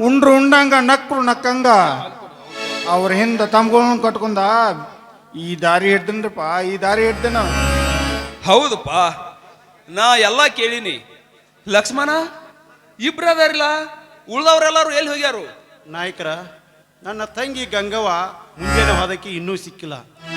ಉಂಡ್ರು ಉಂಡಂಗ ನಕ್ರು ನಕ್ಕಂಗ. ಅವ್ರ ಹಿಂದ ತಮ್ಗಳನ್ನ ಕಟ್ಕೊಂಡ ಈ ದಾರಿ ಹಿಡ್ದನ್ರಿಪ್ಪ ಈ ದಾರಿ ಹಿಡ್ದನ. ಹೌದಪ್ಪ. ನಾ ಎಲ್ಲ ಕೇಳೀನಿ. ಲಕ್ಷ್ಮಣ ಇಬ್ರದಾರಿಲ್ಲ? ಉಳ್ದವ್ರೆಲ್ಲರೂ ಎಲ್ಲಿ ಹೋಗ್ಯಾರು? ನಾಯಕರ ನನ್ನ ತಂಗಿ ಗಂಗವ್ವ ಮುಂಜಾನೆ ಹೋದಕ್ಕೆ ಇನ್ನೂ ಸಿಕ್ಕಿಲ್ಲ.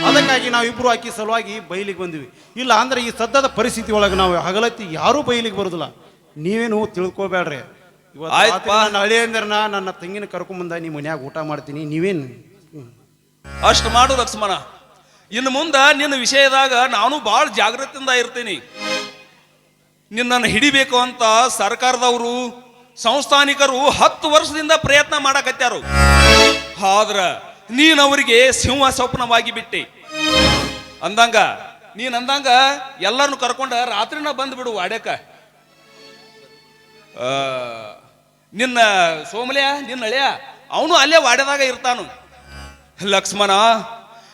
ಅದಕ್ಕಾಗಿ ನಾವು ಇಬ್ರು ಆಕಿ ಸಲುವಾಗಿ ಬಯಲಿಗೆ ಬಂದ್ವಿ. ಇಲ್ಲ ಅಂದ್ರೆ ಈ ಸದ್ಯದ ಪರಿಸ್ಥಿತಿ ಒಳಗೆ ನಾವು ಹಗಲತ್ತಿ ಯಾರೂ ಬಯಲಿಗೆ ಬರೋದಿಲ್ಲ. ನೀವೇನು ತಿಳ್ಕೊಬೇಡ್ರಿ. ಇವತ್ತು ಆಯ್ತಪ್ಪ. ರಾತ್ರಿ ಹಳೆ ಹಳೆಯಂದ್ರನ ನನ್ನ ತಂಗಿನ ಕರ್ಕೊಂಬಂದ ನಿಮ್ಮ ಮನ್ಯಾಗ ಊಟ ಮಾಡ್ತೀನಿ. ನೀವೇನು? ಅಷ್ಟು ಮಾಡು ಲಕ್ಷ್ಮಣ. ಇನ್ನು ಮುಂದೆ ನಿನ್ನ ವಿಷಯದಾಗ ನಾನು ಭಾಳ ಜಾಗೃತಿಯಿಂದ ಇರ್ತೀನಿ. ನಿನ್ನನ್ನು ಹಿಡಿಬೇಕು ಅಂತ ಸರ್ಕಾರದವರು ಸಂಸ್ಥಾನಿಕರು ಹತ್ತು ವರ್ಷದಿಂದ ಪ್ರಯತ್ನ ಮಾಡಕತ್ಯಾರು. ಆದ್ರ ನೀನ್ ಅವರಿಗೆ ಸಿಂಹ ಸ್ವಪ್ನವಾಗಿ ಬಿಟ್ಟಿ. ಅಂದಂಗ ನೀನ್ ಅಂದಂಗ ಎಲ್ಲರನ್ನು ಕರ್ಕೊಂಡ ರಾತ್ರಿನ ಬಂದ್ಬಿಡು ವಾಡ್ಯಕ ಆ, ನಿನ್ನ ಸೋಮಲ್ಯ ನಿನ್ನ ಅಳಿಯ ಅವನು ಅಲ್ಲೇ ವಾಡ್ಯದಾಗ ಇರ್ತಾನು. ಲಕ್ಷ್ಮಣ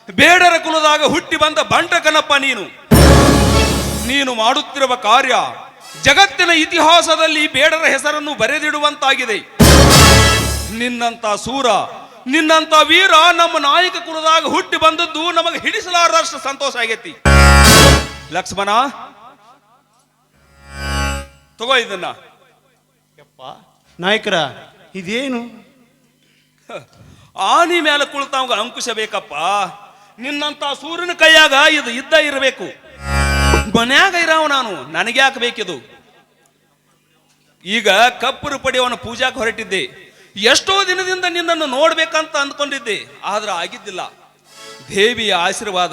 ಬೇಡರ ಕುಲದಾಗ ಹುಟ್ಟಿ ಬಂದ ಬಂಟಕನಪ್ಪ ನೀನು. ನೀನು ಮಾಡುತ್ತಿರುವ ಕಾರ್ಯ ಜಗತ್ತಿನ ಇತಿಹಾಸದಲ್ಲಿ ಬೇಡರ ಹೆಸರನ್ನು ಬರೆದಿಡುವಂತಾಗಿದೆ. ನಿನ್ನಂತ ಸೂರ ನಿನ್ನಂತ ವೀರ ನಮ್ಮ ನಾಯಕ ಕುಲದಾಗ ಹುಟ್ಟಿ ಬಂದದ್ದು ನಮಗೆ ಹಿಡಿಸಲಾರದಷ್ಟು ಸಂತೋಷ ಆಗೈತಿ. ಲಕ್ಷ್ಮಣ ತಗೋ ಇದನ್ನ. ನಾಯಕರ ಇದೇನು? ಆನಿ ಮೇಲೆ ಕುಳಿತಾವ ಅಂಕುಶ ಬೇಕಪ್ಪ. ನಿನ್ನಂತ ಸೂರ್ಯನ ಕೈಯಾಗ ಇದು ಇದ್ದ ಇರಬೇಕು. ಮನ್ಯಾಗ ಇರಾವ ನಾನು. ನನಗ್ಯಾಕೆ ಬೇಕಿದು? ಈಗ ಕಪ್ಪರು ಪಡೆಯವನ ಪೂಜಾಕ್ಕೆ ಹೊರಟಿದ್ದೆ. ಎಷ್ಟೋ ದಿನದಿಂದ ನಿನ್ನನ್ನು ನೋಡ್ಬೇಕಂತ ಅಂದ್ಕೊಂಡಿದ್ದೆ. ಆದ್ರೆ ಆಗಿದ್ದಿಲ್ಲ. ದೇವಿಯ ಆಶೀರ್ವಾದ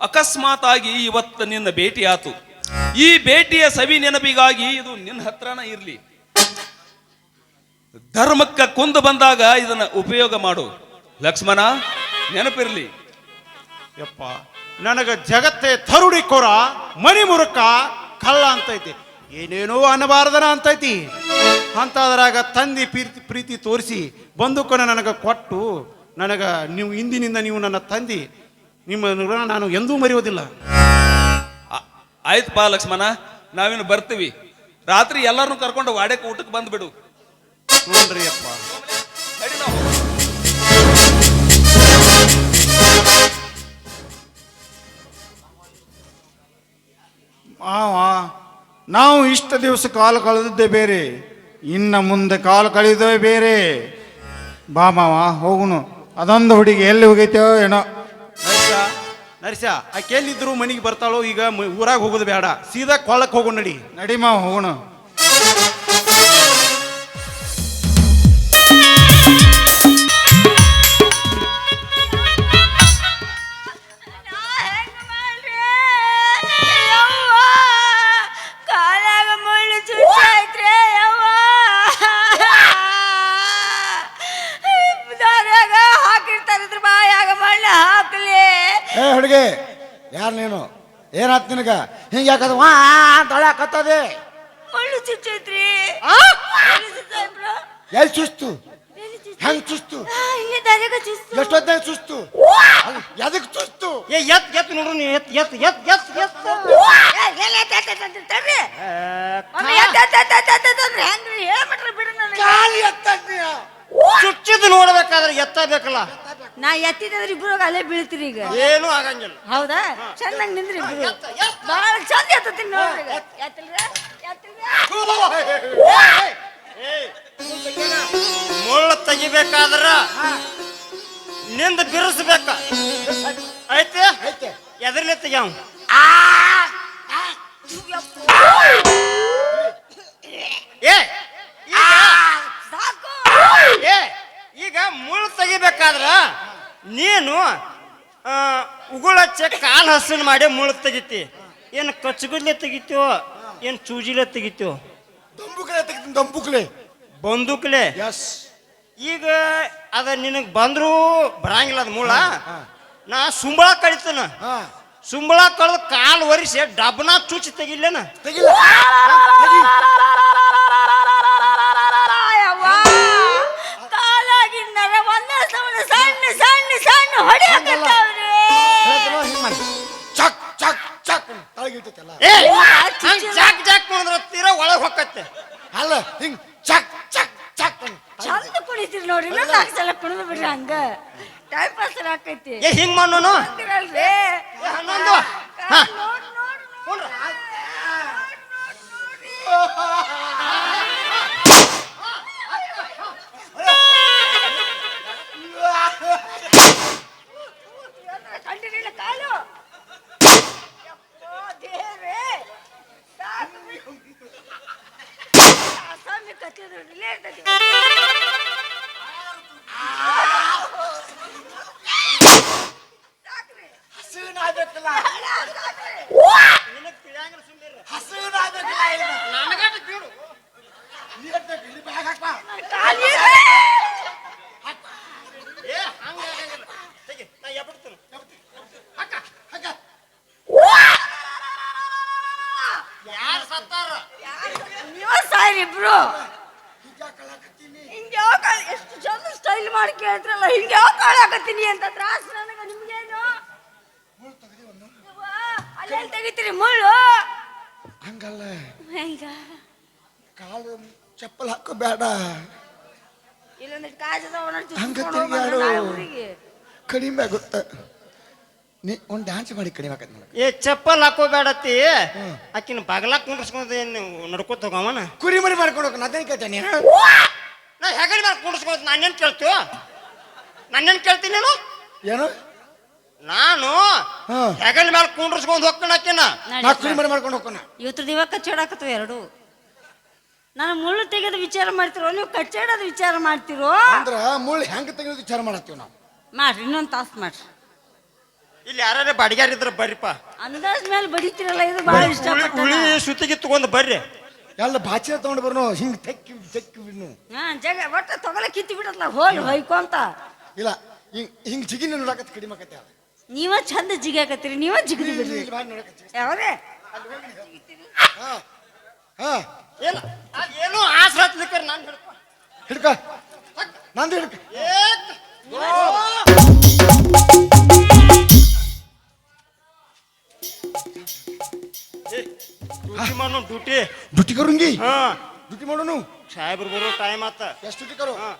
ಅಕಸ್ಮಾತ್ ಆಗಿ ಇವತ್ತು ನಿನ್ನ ಭೇಟಿ ಆತು ಈ ಭೇಟಿಯ ಸವಿ ನೆನಪಿಗಾಗಿ ಇದು ನಿನ್ನ ಹತ್ರನ ಇರಲಿ. ಧರ್ಮಕ್ಕ ಕುಂದು ಬಂದಾಗ ಇದನ್ನ ಉಪಯೋಗ ಮಾಡು. ಲಕ್ಷ್ಮಣ, ನೆನಪಿರ್ಲಿ. ಯಪ್ಪ. ನನಗ ಜಗತ್ತೇ ತರುಡಿ ಕೊರ ಮನಿ ಮುರುಕ ಕಳ್ಳ ಅಂತೈತಿ. ಏನೇನೋ ಅನ್ನಬಾರದನ ಅಂತೈತಿ. ಅಂತಾದ್ರಾಗ ತಂದಿ ಪ್ರೀತಿ ಪ್ರೀತಿ ತೋರಿಸಿ ಬಂದೂಕನ್ನು ನನಗೆ ಕೊಟ್ಟು ನನಗ ನೀವು ಇಂದಿನಿಂದ ನೀವು ನನ್ನ ತಂದಿ ನಿಮ್ಮ ನಾನು ಎಂದೂ ಮರೆಯೋದಿಲ್ಲ ಆಯ್ತು ಪಾ ಲಕ್ಷ್ಮಣ ನಾವೇನು ಬರ್ತೀವಿ. ರಾತ್ರಿ ಎಲ್ಲರನ್ನು ಕರ್ಕೊಂಡು ವಾಡಕ್ಕೆ ಊಟಕ್ಕೆ ಬಂದ್ಬಿಡು. ನೋಡ್ರಿ ಅಪ್ಪ. ನಡಿ ನಾವು. ಇಷ್ಟು ದಿವಸ ಕಾಲ ಕಳೆದದ್ದೇ ಬೇರೆ ಇನ್ನು ಮುಂದೆ ಕಾಲು ಕಳೆದೇ ಬೇರೆ. ಬಾ ಮಾವ ಹೋಗುನು. ಅದೊಂದು ಹುಡುಗಿ ಎಲ್ಲಿ ಹೋಗೈತೋ ಏನೋ. ನರ್ಸ ನರ್ಸ ಆಕೆ ಎಲ್ಲಿದ್ರು ಮನೆಗೆ ಬರ್ತಾಳೋ ಈಗ ಊರಾಗ ಹೋಗೋದು ಬೇಡ. ಸೀದಾ ಕೊಳ್ಳಕ್ಕೆ ಹೋಗೋಣ ನಡಿ. ನಡಿ ಮಾವ ಹೋಗೋಣ ನಿನಗ? ಹಿಂಗೆ ಯಾಕದ? ವಾ ತಳಕತ್ತದೆ ಎಲ್ಲಿ ಸುಸ್ತು ಹೆಂಗ್ ಸುಸ್ತು ಸುಸ್ತು ಎಷ್ಟೊತ್ತಾಗ ಚುಸ್ತು ಎದಕ್ ಸುಸ್ತು ಏ ಎತ್ ಎತ್ ನೋಡ್ರು ನೀ ಎತ್ ಎತ್ ಎತ್ ಎತ್ ಎತ್. ಎತ್ತ್ ಎತ್ತ್ ಎತ್ತ್ ಎತ್ತ್ ಎತ್ತ್ ಎತ್ತ್ ಎತ್ತ್ ಎತ್ತ್ ಎತ್ತ್ ಎತ್ತ್. ಕಾಲಿ ಎತ್ತಂತೀಯ ಚುಚ್ಚಿದ್ ನೋಡ್ಬೇಕಾದ್ರೆ ಎತ್ತಬೇಕಲ್ಲ. ನಾ ಎತ್ತಿದ್ರೆ ಇಬ್ರು ಅಲ್ಲೇ ಬೀಳ್ತೀರಿ ಈಗ ಏನು ಆಗಂಗಿಲ್ಲ ಹೌದಾ ಚೆನ್ನಾಗಿ ನಿಂದ್ರಿ ಇಬ್ರು ಬಹಳ ಚಂದ ಎತ್ತತೀನಿ ನೋಡ್ರಿ ಈಗ. ಎತ್ತಲ್ರಿ? ಎತ್ತಲ್ರಿ? ಮುಳ್ಳು ತೆಗಿಬೇಕಾದ್ರ ನಿಂದ ಬಿರುಸ್ಬೇಕ ಐತೆ ಐತೆ ಎದ್ರಲೆ ತೆಗ್ಯಾವ ಏ ಈಗ ಸಾಕು ಏ ಈಗ ಮುಳ್ಳು ತೆಗಿಬೇಕಾದ್ರ ನೀನು ಉಗುಳ ಉಗುಳಚ್ಚೆ ಕಾಲು ಹಸನ್ ಮಾಡಿ ಮುಳ್ಳು ತೆಗಿತಿ. ಏನು ಕಚ್ಚಗುಡ್ಲೆ ತೆಗಿತೀವೋ ಏನು ಚೂಜಿಲೆ ತೆಗಿತೀವೋ ದಂಬುಕ್ಲೆ ತೆಗಿತೀನಿ ದಂಬುಕ್ಲೆ. ಬಂದೂಕ್ಲೆ. ಎಸ್ ಈಗ ಅದ ನಿನಗೆ ಬಂದ್ರು ಬರಂಗಿಲ್ಲ ಅದು ಮೂಳ. ನಾ ಸುಂಬಳ ಕಳಿತನ. ಸುಂಬಳ ಕಳೆದು ಕಾಲು ಒರಿಸಿ ಡಬ್ನ ಚುಚ್ಚಿ ತೆಗಿಲ್ಲೇನ? ತೆಗಿಲ್ಲ. ಸಣ್ಣ ಸಣ್ಣ ಸಣ್ಣ ಹೊಡೆಯಕತ್ತಾವ್ರಿ. ಹೇಳ್ತಾರೋ ಹಿಂಗ್ ಮಾಡಿ ಚಕ್ ಚಕ್. ಚಕ್ ತಳಗಿರ್ತೈತಲ್ಲ ಏ ಹಂಗ್ ಜಾಕ್ ಜಾಕ್ ಮಾಡಿದ್ರ ತೀರಾ ಒಳಗೆ ಹೊಕ್ಕತ್ತೆ ಅಲ್ಲ ಹಿಂಗ್ ಚಕ್ ಚಕ್ ಚಕ್ ಅಂತ. ಚಂದ ಕುಣಿತೀರಿ ನೋಡ್ರಿ ಇನ್ನೊಂದು ನಾಲ್ಕು ಸಲ ಕುಣಿದು ಬಿಡ್ರಿ ಹಂಗ. ಟೈಮ್ ಪಾಸ್ ಆಕೈತಿ. ಏ ಹಿಂಗ್ ಮಾಡೋನು ಅಂತೀರಲ್ರಿ? ಹನ್ನೊಂದು. ಹಾ. ನೋಡ್ ನೋಡ್ ನೋಡ್. ಕಂಡಿರಲಿಲ್ಲ ಕಾಲು ದೇವ್ರೇ. ಬಿಡು. ಅಸ್ಸಾಮಿ ಕತ್ತಿದ್ರು ಇಲ್ಲೇ. ನೀ ಬ್ಯಾಗ್ ಹಾಕ್ಬಾ. ಕಾಲು ಏ ಹಂಗ ಆಗಂಗಿಲ್ಲ ತೆಗಿ ನಾ ಎಬ್ಬಿಡ್ತೀನಿ ಹಾಕ, ಹಾಕ. ಯಾರು ಸತ್ತಾರ ನೀವ ಸಾಯ್ರಿ ಇಬ್ರು ಹಿಂಗೆ ಯಾವ ಯಾಕೆ ಎಷ್ಟು ಚಂದ ಸ್ಟೈಲ್ ಮಾಡಿ ಕೇಳ್ತ್ರಲ್ಲ ಹಿಂಗೆ ಯಾಕೆ ಹಾಕತ್ತೀನಿ ಅಂತ ತ್ರಾಸ ನನಗೆ ನಿಮ್ಗೇನು? ಅಲ್ಲೆಲ್ಲಿ ತೆಗಿತೀರಿ ಮುಳ್ಳು? ಹಂಗಲ್ಲ. ಹೆಂಗ? ಕಾಲು ಚಪ್ಪಲ್ ಹಾಕೋ ಬೇಡ ಇಲ್ಲೊಂದಿಟ್ಟು ಕಾಜದ ಹಂಗ ತಿರ್ಗ್ಯಾಡು. ಕಡಿಮೆ ಆಗುತ್ತ. ನೀ ಒಂದು ಡ್ಯಾನ್ಸ್ ಮಾಡಿ ಕಡಿಮೆ ಆಕತ್ ನನಗೆ ಏ ಚಪ್ಪಲ್ ಹಾಕೋಬೇಡತ್ತಿ. ಆಕಿನ ಬಾಗಲ ಕುಂಡ್ರಸ್ಕೊಂಡ್ ಏನು ನಡ್ಕೋತ ಹೋಗವನ ಕುರಿ ಮರಿ ಮಾಡ್ಕೊಂಡು ಹೋಗ ಅದೇನ್ ಕೇಳ್ತೇನೆ? ನಾ ಹೆಗಡಿ ಮೇಲೆ ಕುಂಡ್ರಸ್ಕೊಂಡು ನಾನೇನ್ ಕೇಳ್ತೀವ ನಾನೇನ್ ಕೇಳ್ತೀನಿ ನೀನು? ಏನು? ನಾನು ಹಾ. ಹೆಗಲ ಮೇಲೆ ಕುಂಡ್ರಸ್ಕೊಂಡ್ ಹೋಗ್ತಾನ ಆಕಿನ. ನಾ ಕುರಿ ಮರಿ ಮಾಡ್ಕೊಂಡು ಹೋಗೋಣ ಇವತ್ತು ದಿವ ಕಚ್ಚಾಡಕತ್ತವ ಎರಡು. ನಾನು ಮುಳ್ಳು ತೆಗೆದು ವಿಚಾರ ಮಾಡ್ತಿರೋ ನೀವು ಕಚ್ಚಾಡೋದು ವಿಚಾರ ಮಾಡ್ತಿರೋ? ಅಂದ್ರ ಮುಳ್ಳು ಹೆಂಗ್ ತೆಗೆದು ವಿಚಾರ ಮಾಡತ್ತೀವಿ ನಾವು? ಮಾಡ್ರಿ ಇನ್ನೊಂದು ತಾಸು ಮಾಡ್ರಿ. ಇಲ್ಲಿ ಯಾರ್ಯಾರ ಬಾಡಿಗಾರ ಇದ್ರೆ ಬರ್ರಿಪ್ಪ. ಅಂದಾಜ್ ಮೇಲೆ ಬಡಿತಿರಲ್ಲ ಇದು ಬಹಳ ಇಷ್ಟ ಉಳಿ ಸುತ್ತಿಗೆ ತಗೊಂಡ್ ಬರ್ರಿ. ಎಲ್ಲ ಬಾಚಿನ ತಗೊಂಡು ಬರ್ನು ಹಿಂಗ್ ತೆಕ್ಕಿ ತೆಕ್ಕಿ ಬಿಡ್ನು ಹಾ ಜಗ ಒಟ್ಟ ತಗೊಳ ಕಿತ್ತಿ ಬಿಡತ್ಲ ಹೋಲ್ ಹೊಯ್ಕೊಂತ ಇಲ್ಲ ಹಿಂಗ್ ಹಿಂಗ್ ಜಿಗಿನ ನೋಡಕತ್ ಕಡಿಮೆ ಆಕತ್ತೆ ಅದು. ನೀವ ಚಂದ ಜಿಗಾಕತ್ತೀರಿ ನೀವ ಜಿಗಿ ಬಿಡ್ರಿ. ಯಾವ್ರೆ? ಹಾ ಏನು ಏನ ಆಸರ ಹತ್ಲಿಕ್ಕೆ ನಾನು ಹಿಡ್ಕೊ. ಹಿಡ್ಕ. ನಂದು ಹಿಡ್ಕ. ಏಕ್ ಡ್ಯೂಟಿ ಮಾಡು ಡ್ಯೂಟಿ. ಡ್ಯೂಟಿ ಕರುಂಗಿ ಹಾ. ಡ್ಯೂಟಿ ಮಾಡೋನು? ಸಾಹೇಬ್ರು ಬರೋ ಟೈಮ್ ಆತ. ಎಷ್ಟು ಡ್ಯೂಟಿ ಕರು? ಹಾ.